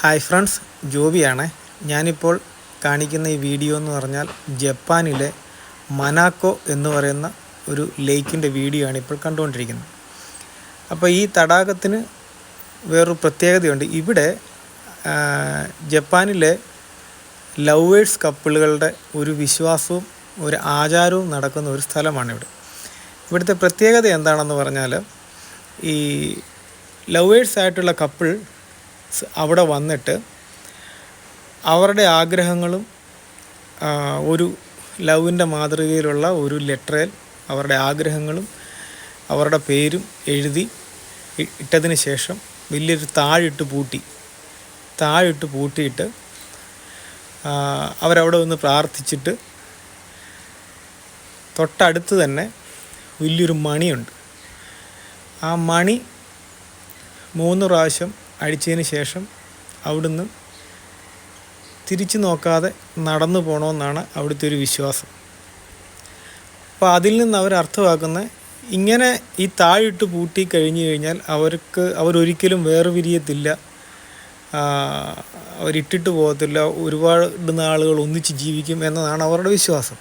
Hi friends ജോബിയാണ് ഞാനിപ്പോൾ കാണിക്കുന്ന ഈ വീഡിയോ എന്ന് പറഞ്ഞാൽ ജപ്പാനിലെ മനാക്കോ എന്ന് പറയുന്ന ഒരു ലേക്കിന്റെ വീഡിയോ ആണ് ഇപ്പോൾ കണ്ടുകൊണ്ടിരിക്കുന്നത്. അപ്പോൾ ഈ തടാകത്തിന് വേറൊരു പ്രത്യേകതയുണ്ട്. ഇവിടെ ജപ്പാനിലെ ലവേഴ്സ് കപ്പിളുകളുടെ ഒരു വിശ്വാസവും ഒരു ആചാരവും നടക്കുന്ന ഒരു സ്ഥലമാണ് ഇവിടെ. ഇവിടുത്തെ പ്രത്യേകത എന്താണെന്ന് പറഞ്ഞാൽ ഈ ലവേഴ്സ് ആയിട്ടുള്ള കപ്പിൾ അവിടെ വന്നിട്ട് അവരുടെ ആഗ്രഹങ്ങളും ഒരു ലവിന്റെ മാതൃകയിലുള്ള ഒരു ലെറ്ററിൽ അവരുടെ ആഗ്രഹങ്ങളും അവരുടെ പേരും എഴുതി ഇട്ടതിന് ശേഷം വലിയൊരു താഴിട്ട് പൂട്ടി. താഴിട്ട് പൂട്ടിയിട്ട് അവരവിടെ ഒന്ന് പ്രാർത്ഥിച്ചിട്ട് തൊട്ടടുത്ത് തന്നെ വലിയൊരു മണിയുണ്ട്. ആ മണി മൂന്ന് പ്രാവശ്യം അടിച്ചതിന് ശേഷം അവിടുന്ന് തിരിച്ചു നോക്കാതെ നടന്നു പോകണമെന്നാണ് അവിടുത്തെ ഒരു വിശ്വാസം. അപ്പോൾ അതിൽ നിന്ന് അവർ അർത്ഥമാക്കുന്ന ഇങ്ങനെ ഈ താഴിട്ട് പൂട്ടി കഴിഞ്ഞു കഴിഞ്ഞാൽ അവർക്ക് അവരൊരിക്കലും വേർപിരിയത്തില്ല. ആ, അവരിട്ടിട്ട് പോകത്തില്ല. ഒരുപാട് നാളുകൾ ഒന്നിച്ച് ജീവിക്കും എന്നതാണ് അവരുടെ വിശ്വാസം.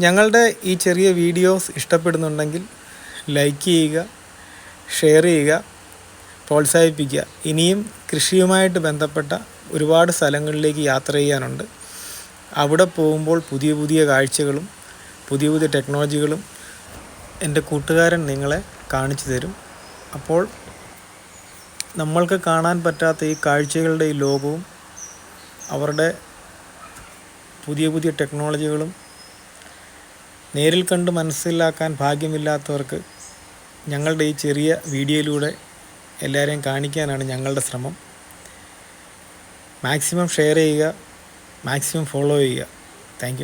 ഞങ്ങളുടെ ഈ ചെറിയ വീഡിയോസ് ഇഷ്ടപ്പെടുന്നുണ്ടെങ്കിൽ ലൈക്ക് ചെയ്യുക ഷെയർ ചെയ്യുക പ്രോത്സാഹിപ്പിക്കുക. ഇനിയും കൃഷിയുമായിട്ട് ബന്ധപ്പെട്ട ഒരുപാട് സ്ഥലങ്ങളിലേക്ക് യാത്ര ചെയ്യാനുണ്ട്. അവിടെ പോകുമ്പോൾ പുതിയ പുതിയ കാഴ്ചകളും പുതിയ പുതിയ ടെക്നോളജികളും എന്റെ കൂട്ടുകാരൻ നിങ്ങളെ കാണിച്ചു തരും. അപ്പോൾ നമ്മൾക്ക് കാണാൻ പറ്റാത്ത ഈ കാഴ്ചകളുടെ ഈ ലോകവും അവരുടെ പുതിയ പുതിയ ടെക്നോളജികളും നേരിൽ കണ്ട് മനസ്സിലാക്കാൻ ഭാഗ്യമില്ലാത്തവർക്ക് ഞങ്ങളുടെ ഈ ചെറിയ വീഡിയോയിലൂടെ എല്ലാവരെയും കാണിക്കാനാണ് ഞങ്ങളുടെ ശ്രമം. മാക്സിമം ഷെയർ ചെയ്യുക മാക്സിമം ഫോളോ ചെയ്യുക. താങ്ക്